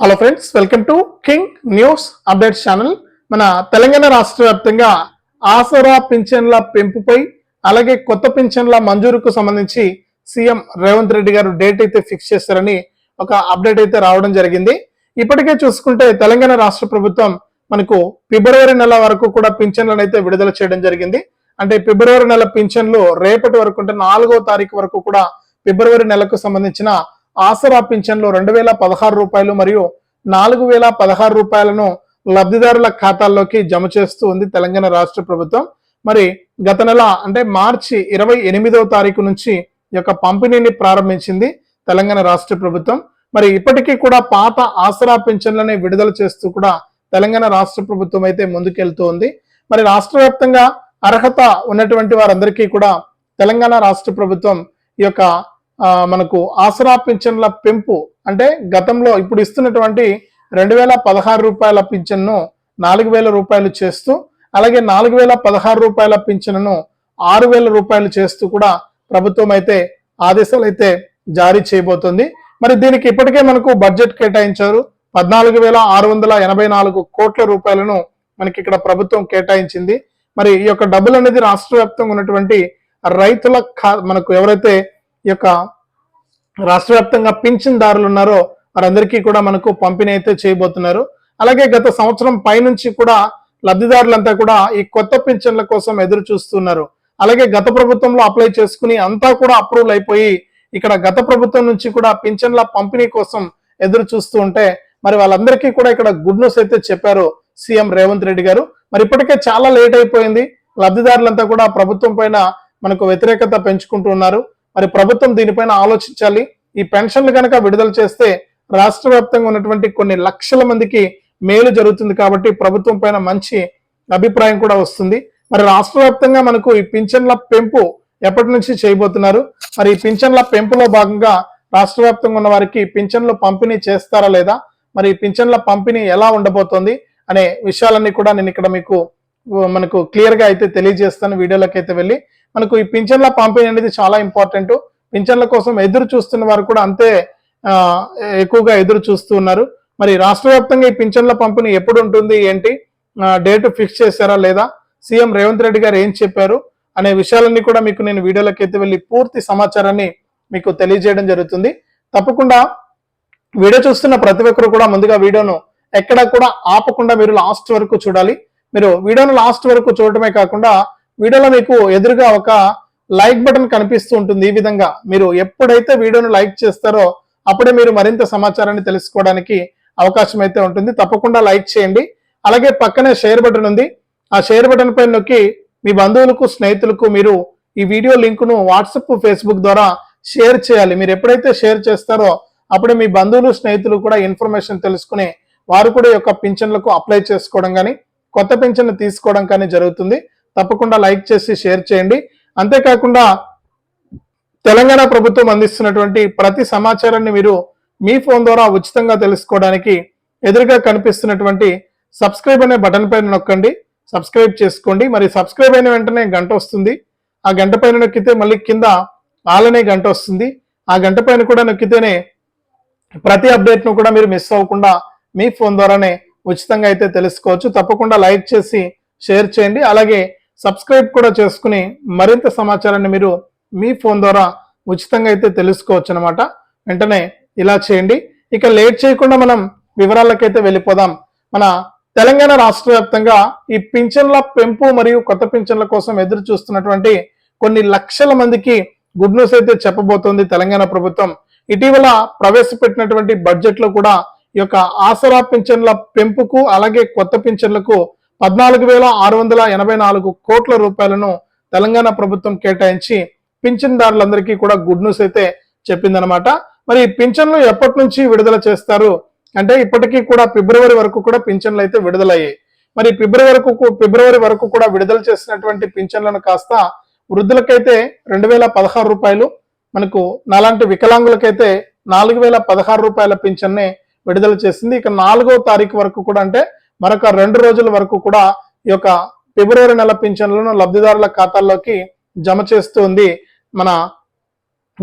Hello friends welcome to king news updates channel మన తెలంగాణ రాష్ట్ర వ్యాప్తంగా ఆసరా పింఛన్ల పెంపుపై అలాగే కొత్త పింఛన్ల మంజూరుకు సంబంధించి సీఎం రేవంత్ రెడ్డి గారు డేట్ అయితే ఫిక్స్ చేస్తారని ఒక అప్డేట్ అయితే రావడం జరిగింది. ఇప్పటికే చూసుకుంటే తెలంగాణ రాష్ట్ర ప్రభుత్వం మనకు ఫిబ్రవరి నెల వరకు కూడా పింఛన్లను అయితే విడుదల చేయడం జరిగింది. అంటే ఫిబ్రవరి నెల పింఛన్లు రేపటి వరకు అంటే నాలుగో తారీఖు వరకు కూడా ఫిబ్రవరి నెలకు సంబంధించిన ఆసరా పింఛన్లు రెండు వేల పదహారు రూపాయలు మరియు నాలుగు వేల పదహారు రూపాయలను లబ్ధిదారుల ఖాతాల్లోకి జమ చేస్తూ ఉంది తెలంగాణ రాష్ట్ర ప్రభుత్వం. మరి గత నెల అంటే మార్చి ఇరవై ఎనిమిదవ తారీఖు నుంచి ఈ యొక్క పంపిణీని ప్రారంభించింది తెలంగాణ రాష్ట్ర ప్రభుత్వం. మరి ఇప్పటికీ కూడా పాత ఆసరా పింఛన్లని విడుదల చేస్తూ కూడా తెలంగాణ రాష్ట్ర ప్రభుత్వం అయితే ముందుకెళ్తూ ఉంది. మరి రాష్ట్ర వ్యాప్తంగా అర్హత ఉన్నటువంటి వారందరికీ కూడా తెలంగాణ రాష్ట్ర ప్రభుత్వం ఈ యొక్క మనకు ఆసరా పింఛన్ల పెంపు అంటే గతంలో ఇప్పుడు ఇస్తున్నటువంటి రెండు వేల పదహారు రూపాయల పింఛన్ను నాలుగు వేల రూపాయలు చేస్తూ అలాగే నాలుగు వేల పదహారు రూపాయల పింఛన్ను ఆరు వేల రూపాయలు చేస్తూ కూడా ప్రభుత్వం అయితే ఆదేశాలు అయితే జారీ చేయబోతోంది. మరి దీనికి ఇప్పటికే మనకు బడ్జెట్ కేటాయించారు. పద్నాలుగు వేల ఆరు వందల ఎనభై నాలుగు కోట్ల రూపాయలను మనకి ఇక్కడ ప్రభుత్వం కేటాయించింది. మరి ఈ యొక్క డబ్బులు అనేది రాష్ట్ర వ్యాప్తంగా ఉన్నటువంటి రైతుల ఖా- మనకు ఎవరైతే యొక్క రాష్ట్ర వ్యాప్తంగా పింఛన్దారులు ఉన్నారో వారందరికీ కూడా మనకు పంపిణీ అయితే చేయబోతున్నారు. అలాగే గత సంవత్సరం పైనుంచి కూడా లబ్ధిదారులంతా కూడా ఈ కొత్త పింఛన్ల కోసం ఎదురు చూస్తున్నారు. అలాగే గత ప్రభుత్వంలో అప్లై చేసుకుని అంతా కూడా అప్రూవల్ అయిపోయి ఇక్కడ గత ప్రభుత్వం నుంచి కూడా పింఛన్ల పంపిణీ కోసం ఎదురు చూస్తూ ఉంటే మరి వాళ్ళందరికీ కూడా ఇక్కడ గుడ్ న్యూస్ అయితే చెప్పారు సీఎం రేవంత్ రెడ్డి గారు. మరి ఇప్పటికే చాలా లేట్ అయిపోయింది. లబ్ధిదారులంతా కూడా ప్రభుత్వం పైన మనకు వ్యతిరేకత పెంచుకుంటూ ఉన్నారు. మరి ప్రభుత్వం దీనిపైన ఆలోచించాలి. ఈ పెన్షన్లు కనుక విడుదల చేస్తే రాష్ట్ర వ్యాప్తంగా ఉన్నటువంటి కొన్ని లక్షల మందికి మేలు జరుగుతుంది కాబట్టి ప్రభుత్వం పైన మంచి అభిప్రాయం కూడా వస్తుంది. మరి రాష్ట్ర వ్యాప్తంగా మనకు ఈ పింఛన్ల పెంపు ఎప్పటి నుంచి చేయబోతున్నారు? మరి ఈ పింఛన్ల పెంపులో భాగంగా రాష్ట్ర వ్యాప్తంగా ఉన్న వారికి పింఛన్లు పంపిణీ చేస్తారా లేదా? మరి ఈ పింఛన్ల పంపిణీ ఎలా ఉండబోతోంది అనే విషయాలన్నీ కూడా నేను ఇక్కడ మీకు మనకు క్లియర్గా అయితే తెలియజేస్తాను. వీడియోలోకి అయితే వెళ్ళి మనకు ఈ పింఛన్ల పంపిణీ అనేది చాలా ఇంపార్టెంట్. పింఛన్ల కోసం ఎదురు చూస్తున్న వారు కూడా అంతే ఎక్కువగా ఎదురు చూస్తూ ఉన్నారు. మరి రాష్ట్ర వ్యాప్తంగా ఈ పింఛన్ల పంపిణీ ఎప్పుడు ఉంటుంది ఏంటి డేట్ ఫిక్స్ చేశారా లేదా? సీఎం రేవంత్ రెడ్డి గారు ఏం చెప్పారు అనే విషయాలన్నీ కూడా మీకు నేను వీడియోలోకి అయితే వెళ్ళి పూర్తి సమాచారాన్ని మీకు తెలియజేయడం జరుగుతుంది. తప్పకుండా వీడియో చూస్తున్న ప్రతి ఒక్కరు కూడా ముందుగా వీడియోను ఎక్కడా కూడా ఆపకుండా మీరు లాస్ట్ వరకు చూడాలి. మీరు వీడియోను లాస్ట్ వరకు చూడటమే కాకుండా వీడియోలో మీకు ఎదురుగా ఒక లైక్ బటన్ కనిపిస్తూ ఉంటుంది ఈ విధంగా. మీరు ఎప్పుడైతే వీడియోను లైక్ చేస్తారో అప్పుడే మీరు మరింత సమాచారాన్ని తెలుసుకోవడానికి అవకాశం అయితే ఉంటుంది. తప్పకుండా లైక్ చేయండి. అలాగే పక్కనే షేర్ బటన్ ఉంది. ఆ షేర్ బటన్ పైన నొక్కి మీ బంధువులకు స్నేహితులకు మీరు ఈ వీడియో లింకును వాట్సప్ ఫేస్బుక్ ద్వారా షేర్ చేయాలి. మీరు ఎప్పుడైతే షేర్ చేస్తారో అప్పుడే మీ బంధువులు స్నేహితులు కూడా ఇన్ఫర్మేషన్ తెలుసుకుని వారు కూడా ఈ యొక్క పింఛన్లకు అప్లై చేసుకోవడం కానీ కొత్త పింఛన్ తీసుకోవడం కానీ జరుగుతుంది. తప్పకుండా లైక్ చేసి షేర్ చేయండి. అంతేకాకుండా తెలంగాణ ప్రభుత్వం అందిస్తున్నటువంటి ప్రతి సమాచారాన్ని మీరు మీ ఫోన్ ద్వారా ఉచితంగా తెలుసుకోవడానికి ఎదురుగా కనిపిస్తున్నటువంటి సబ్స్క్రైబ్ అనే బటన్ పైన నొక్కండి. సబ్స్క్రైబ్ చేసుకోండి. మరి సబ్స్క్రైబ్ అయిన వెంటనే గంట వస్తుంది. ఆ గంట పైన నొక్కితే మళ్ళీ కింద ఆలనే గంట వస్తుంది. ఆ గంట పైన కూడా నొక్కితేనే ప్రతి అప్డేట్ను కూడా మీరు మిస్ అవ్వకుండా మీ ఫోన్ ద్వారానే ఉచితంగా అయితే తెలుసుకోవచ్చు. తప్పకుండా లైక్ చేసి షేర్ చేయండి. అలాగే సబ్స్క్రైబ్ కూడా చేసుకుని మరింత సమాచారాన్ని మీరు మీ ఫోన్ ద్వారా ఉచితంగా అయితే తెలుసుకోవచ్చు అనమాట వెంటనే ఇలా చేయండి. ఇక లేట్ చేయకుండా మనం వివరాలకైతే వెళ్ళిపోదాం. మన తెలంగాణ రాష్ట్ర వ్యాప్తంగా ఈ పింఛన్ల పెంపు మరియు కొత్త పింఛన్ల కోసం ఎదురు చూస్తున్నటువంటి కొన్ని లక్షల మందికి గుడ్ న్యూస్ అయితే చెప్పబోతోంది తెలంగాణ ప్రభుత్వం. ఇటీవల ప్రవేశపెట్టినటువంటి బడ్జెట్లో కూడా ఈ యొక్క ఆసరా పింఛన్ల పెంపుకు అలాగే కొత్త పింఛన్లకు పద్నాలుగు వేల ఆరు వందల ఎనభై నాలుగు కోట్ల రూపాయలను తెలంగాణ ప్రభుత్వం కేటాయించి పింఛన్దారులందరికీ కూడా గుడ్ న్యూస్ అయితే చెప్పిందనమాట మరి పింఛన్లు ఎప్పటి నుంచి విడుదల చేస్తారు? అంటే ఇప్పటికీ కూడా ఫిబ్రవరి వరకు కూడా పింఛన్లు అయితే విడుదలయ్యాయి. మరి ఫిబ్రవరి వరకు ఫిబ్రవరి వరకు కూడా విడుదల చేసినటువంటి పింఛన్లను కాస్త వృద్ధులకైతే రెండు వేల పదహారు రూపాయలు మనకు నాలాంటి వికలాంగులకైతే నాలుగు వేల పదహారు రూపాయల పింఛన్ని విడుదల చేసింది. ఇక నాలుగో తారీఖు వరకు కూడా అంటే మరొక రెండు రోజుల వరకు కూడా ఈ యొక్క ఫిబ్రవరి నెల పింఛన్లను లబ్ధిదారుల ఖాతాల్లోకి జమ చేస్తుంది మన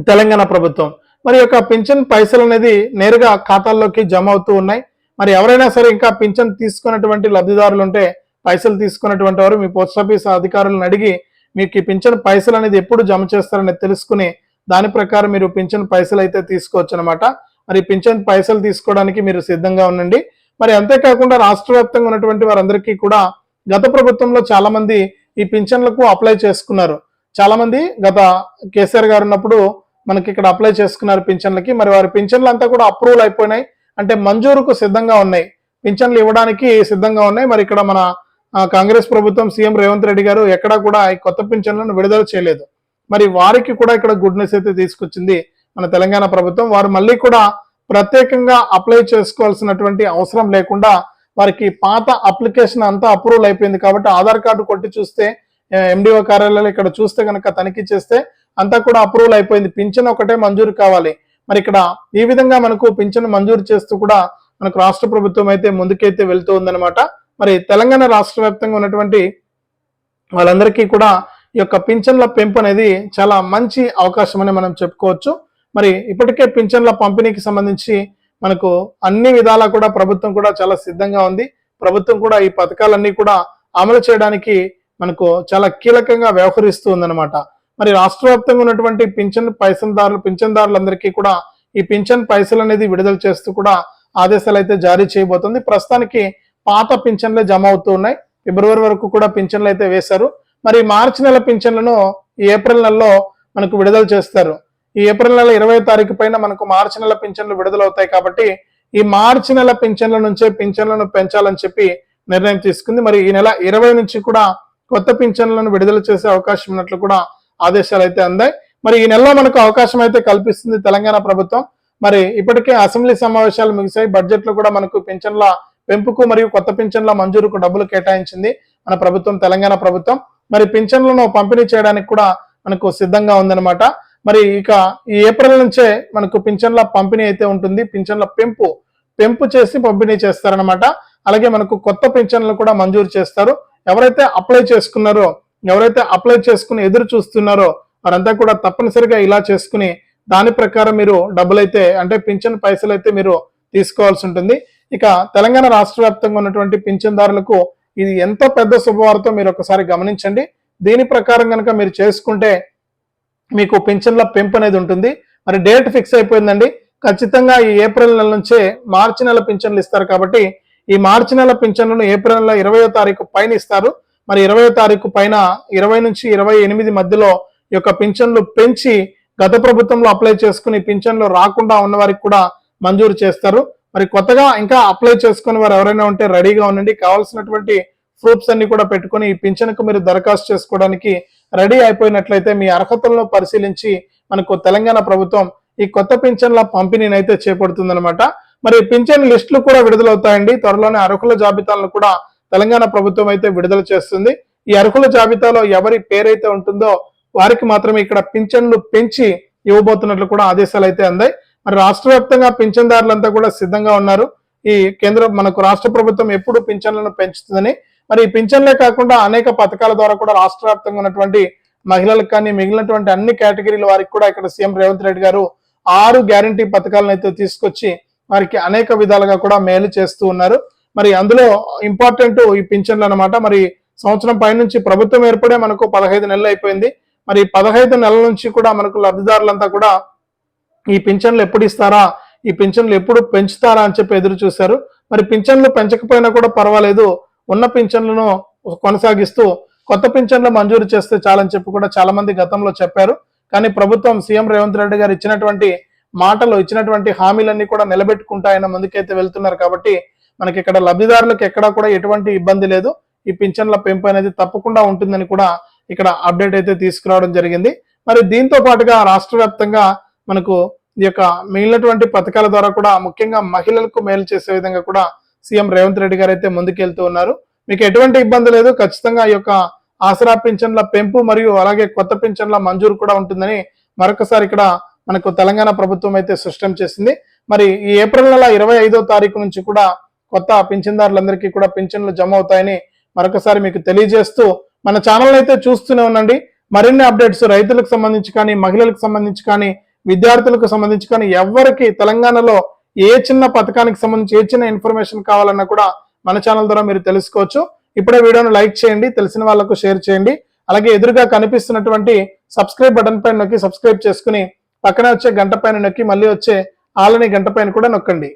తెలంగాణ ప్రభుత్వం. మరి యొక్క పింఛన్ పైసలు అనేది నేరుగా ఖాతాల్లోకి జమ అవుతూ ఉన్నాయి. మరి ఎవరైనా సరే ఇంకా పింఛన్ తీసుకున్నటువంటి లబ్ధిదారులు ఉంటే పైసలు తీసుకున్నటువంటి వారు మీ పోస్ట్ ఆఫీస్ అధికారులను అడిగి మీకు ఈ పింఛన్ పైసలు అనేది ఎప్పుడు జమ చేస్తారనేది తెలుసుకుని దాని ప్రకారం మీరు పింఛన్ పైసలు అయితే తీసుకోవచ్చు అనమాట మరి పింఛన్ పైసలు తీసుకోవడానికి మీరు సిద్ధంగా ఉండండి. మరి అంతేకాకుండా రాష్ట్ర వ్యాప్తంగా ఉన్నటువంటి వారందరికీ కూడా గత ప్రభుత్వంలో చాలా మంది ఈ పింఛన్లకు అప్లై చేసుకున్నారు. చాలా మంది గత కేసీఆర్ గారు ఉన్నప్పుడు మనకి ఇక్కడ అప్లై చేసుకున్నారు పింఛన్లకి. మరి వారి పింఛన్లు అంతా కూడా అప్రూవల్ అయిపోయినాయి. అంటే మంజూరుకు సిద్ధంగా ఉన్నాయి. పింఛన్లు ఇవ్వడానికి సిద్ధంగా ఉన్నాయి. మరి ఇక్కడ మన కాంగ్రెస్ ప్రభుత్వం సీఎం రేవంత్ రెడ్డి గారు ఎక్కడా కూడా ఈ కొత్త పింఛన్లను విడుదల చేయలేదు. మరి వారికి కూడా ఇక్కడ గుడ్ న్యూస్ అయితే తీసుకొచ్చింది మన తెలంగాణ ప్రభుత్వం. వారు మళ్ళీ కూడా ప్రత్యేకంగా అప్లై చేసుకోవాల్సినటువంటి అవసరం లేకుండా వారికి పాత అప్లికేషన్ అంతా అప్రూవల్ అయిపోయింది కాబట్టి ఆధార్ కార్డు కొట్టి చూస్తే ఎండిఓ కార్యాలయాలు ఇక్కడ చూస్తే కనుక తనిఖీ చేస్తే అంతా కూడా అప్రూవల్ అయిపోయింది. పింఛన్ ఒకటే మంజూరు కావాలి. మరి ఇక్కడ ఈ విధంగా మనకు పింఛన్ మంజూరు చేస్తూ కూడా మనకు రాష్ట్ర ప్రభుత్వం అయితే ముందుకైతే వెళ్తూ ఉందన్నమాట. మరి తెలంగాణ రాష్ట్ర వ్యాప్తంగా ఉన్నటువంటి వాళ్ళందరికీ కూడా ఈ యొక్క పింఛన్ల పెంపు అనేది చాలా మంచి అవకాశం అని మనం చెప్పుకోవచ్చు. మరి ఇప్పటికే పింఛన్ల పంపిణీకి సంబంధించి మనకు అన్ని విధాలా కూడా ప్రభుత్వం కూడా చాలా సిద్ధంగా ఉంది. ప్రభుత్వం కూడా ఈ పథకాలన్నీ కూడా అమలు చేయడానికి మనకు చాలా కీలకంగా వ్యవహరిస్తూ ఉందన్నమాట. మరి రాష్ట్ర వ్యాప్తంగా ఉన్నటువంటి పింఛన్ పైసలదారులు పింఛన్దారులందరికీ కూడా ఈ పింఛన్ పైసలు అనేది విడుదల చేస్తూ కూడా ఆదేశాలు అయితే జారీ చేయబోతుంది. ప్రస్తుతానికి పాత పింఛన్లే జమ అవుతూ ఉన్నాయి. ఫిబ్రవరి వరకు కూడా పింఛన్లు అయితే వేశారు. మరి మార్చి నెల పింఛన్లను ఏప్రిల్ నెలలో మనకు విడుదల చేస్తారు. ఈ ఏప్రిల్ నెల ఇరవై తారీఖు పైన మనకు మార్చి నెల పింఛన్లు విడుదలవుతాయి కాబట్టి ఈ మార్చి నెల పింఛన్ల నుంచే పింఛన్లను పెంచాలని చెప్పి నిర్ణయం తీసుకుంది. మరి ఈ నెల ఇరవై నుంచి కూడా కొత్త పింఛన్లను విడుదల చేసే అవకాశం ఉన్నట్లు కూడా ఆదేశాలు అయితే అందాయి. మరి ఈ నెలలో మనకు అవకాశం అయితే కల్పిస్తుంది తెలంగాణ ప్రభుత్వం. మరి ఇప్పటికే అసెంబ్లీ సమావేశాలు ముగిశాయి. బడ్జెట్లో కూడా మనకు పింఛన్ల పెంపుకు మరియు కొత్త పింఛన్ల మంజూరుకు డబ్బులు కేటాయించింది మన ప్రభుత్వం తెలంగాణ ప్రభుత్వం. మరి పింఛన్లను పంపిణీ చేయడానికి కూడా మనకు సిద్ధంగా ఉందన్నమాట. మరి ఇక ఈ ఏప్రిల్ నుంచే మనకు పింఛన్ల పంపిణీ అయితే ఉంటుంది. పింఛన్ల పెంపు పెంపు చేసి పంపిణీ చేస్తారనమాట అలాగే మనకు కొత్త పింఛన్లు కూడా మంజూరు చేస్తారు. ఎవరైతే అప్లై చేసుకున్నారో ఎవరైతే అప్లై చేసుకుని ఎదురు చూస్తున్నారో వారంతా కూడా తప్పనిసరిగా ఇలా చేసుకుని దాని ప్రకారం మీరు డబ్బులైతే అంటే పింఛన్ పైసలు అయితే మీరు తీసుకోవాల్సి ఉంటుంది. ఇక తెలంగాణ రాష్ట్ర వ్యాప్తంగా ఉన్నటువంటి పింఛన్దారులకు ఇది ఎంత పెద్ద శుభవార్త మీరు ఒకసారి గమనించండి. దీని ప్రకారం కనుక మీరు చేసుకుంటే మీకు పింఛన్ల పెంపు అనేది ఉంటుంది. మరి డేట్ ఫిక్స్ అయిపోయిందండి. ఖచ్చితంగా ఈ ఏప్రిల్ నెల నుంచే మార్చి నెల పింఛన్లు ఇస్తారు కాబట్టి ఈ మార్చి నెల పింఛన్లను ఏప్రిల్ నెల ఇరవయో తారీఖు పైన ఇస్తారు. మరి ఇరవయో తారీఖు పైన ఇరవై నుంచి ఇరవై ఎనిమిది మధ్యలో ఈ యొక్క పింఛన్లు పెంచి గత ప్రభుత్వంలో అప్లై చేసుకుని పింఛన్లు రాకుండా ఉన్న వారికి కూడా మంజూరు చేస్తారు. మరి కొత్తగా ఇంకా అప్లై చేసుకుని వారు ఎవరైనా ఉంటే రెడీగా ఉండండి. కావాల్సినటువంటి ప్రూఫ్స్ అన్ని కూడా పెట్టుకొని ఈ పింఛన్కు మీరు దరఖాస్తు చేసుకోవడానికి రెడీ అయిపోయినట్లయితే మీ అర్హతలను పరిశీలించి మనకు తెలంగాణ ప్రభుత్వం ఈ కొత్త పింఛన్ల పంపిణీని అయితే చేపడుతుందన్నమాట. మరి పింఛన్ లిస్టులు కూడా విడుదలవుతాయండి. త్వరలోనే అర్హుల జాబితాలను కూడా తెలంగాణ ప్రభుత్వం అయితే విడుదల చేస్తుంది. ఈ అర్హుల జాబితాలో ఎవరి పేరైతే ఉంటుందో వారికి మాత్రమే ఇక్కడ పింఛన్లు పెంచి ఇవ్వబోతున్నట్లు కూడా ఆదేశాలు అయితే అందాయి. మరి రాష్ట్ర వ్యాప్తంగా పింఛన్దారులంతా కూడా సిద్ధంగా ఉన్నారు. ఈ కేంద్ర మనకు రాష్ట్ర ప్రభుత్వం ఎప్పుడు పింఛన్లను పెంచుతుందని మరి ఈ పింఛన్లే కాకుండా అనేక పథకాల ద్వారా కూడా రాష్ట్ర వ్యాప్తంగా ఉన్నటువంటి మహిళలకు కానీ మిగిలినటువంటి అన్ని కేటగిరీల వారికి కూడా ఇక్కడ సీఎం రేవంత్ రెడ్డి గారు ఆరు గ్యారంటీ పథకాలను అయితే తీసుకొచ్చి వారికి అనేక విధాలుగా కూడా మేలు చేస్తూ ఉన్నారు. మరి అందులో ఇంపార్టెంట్ ఈ పింఛన్లు అన్నమాట. మరి సంవత్సరం పైనుంచి ప్రభుత్వం ఏర్పడే మనకు పదహైదు నెలలు అయిపోయింది. మరి పదహైదు నెలల నుంచి కూడా మనకు లబ్ధిదారులంతా కూడా ఈ పింఛన్లు ఎప్పుడు ఇస్తారా ఈ పింఛన్లు ఎప్పుడు పెంచుతారా అని చెప్పి ఎదురు చూశారు. మరి పింఛన్లు పెంచకపోయినా కూడా పర్వాలేదు. ఉన్న పింఛన్లను కొనసాగిస్తూ కొత్త పింఛన్లు మంజూరు చేస్తే చాలని చెప్పి కూడా చాలా మంది గతంలో చెప్పారు. కానీ ప్రభుత్వం సీఎం రేవంత్ రెడ్డి గారు ఇచ్చినటువంటి మాటలు ఇచ్చినటువంటి హామీలన్నీ కూడా నిలబెట్టుకుంటా ఆయన ముందుకైతే వెళ్తున్నారు కాబట్టి మనకి ఇక్కడ లబ్ధిదారులకు ఎక్కడా కూడా ఎటువంటి ఇబ్బంది లేదు. ఈ పింఛన్ల పెంపు అనేది తప్పకుండా ఉంటుందని కూడా ఇక్కడ అప్డేట్ అయితే తీసుకురావడం జరిగింది. మరి దీంతో పాటుగా రాష్ట్ర వ్యాప్తంగా మనకు ఈ యొక్క మిగిలినటువంటి పథకాల ద్వారా కూడా ముఖ్యంగా మహిళలకు మేలు చేసే విధంగా కూడా సీఎం రేవంత్ రెడ్డి గారు అయితే ముందుకెళ్తూ ఉన్నారు. మీకు ఎటువంటి ఇబ్బంది లేదు. ఖచ్చితంగా ఈ యొక్క ఆసరా పింఛన్ల పెంపు మరియు అలాగే కొత్త పింఛన్ల మంజూరు కూడా ఉంటుందని మరొకసారి ఇక్కడ మనకు తెలంగాణ ప్రభుత్వం అయితే స్పష్టం చేసింది. మరి ఈ ఏప్రిల్ నెల ఇరవై ఐదో తారీఖు నుంచి కూడా కొత్త పింఛన్దారులందరికీ కూడా పింఛన్లు జమ అవుతాయని మరొకసారి మీకు తెలియజేస్తూ మన ఛానల్ అయితే చూస్తూనే ఉండండి. మరిన్ని అప్డేట్స్ రైతులకు సంబంధించి కానీ మహిళలకు సంబంధించి కానీ విద్యార్థులకు సంబంధించి కానీ ఎవరికి తెలంగాణలో ఏ చిన్న పథకానికి సంబంధించి ఏ చిన్న ఇన్ఫర్మేషన్ కావాలన్నా కూడా మన ఛానల్ ద్వారా మీరు తెలుసుకోవచ్చు. ఇప్పుడే వీడియోను లైక్ చేయండి తెలిసిన వాళ్ళకు షేర్ చేయండి. అలాగే ఎదురుగా కనిపిస్తున్నటువంటి సబ్స్క్రైబ్ బటన్ పైన నొక్కి సబ్స్క్రైబ్ చేసుకుని పక్కనే వచ్చే గంట పైన నొక్కి మళ్ళీ వచ్చే ఆలని గంట పైన కూడా నొక్కండి.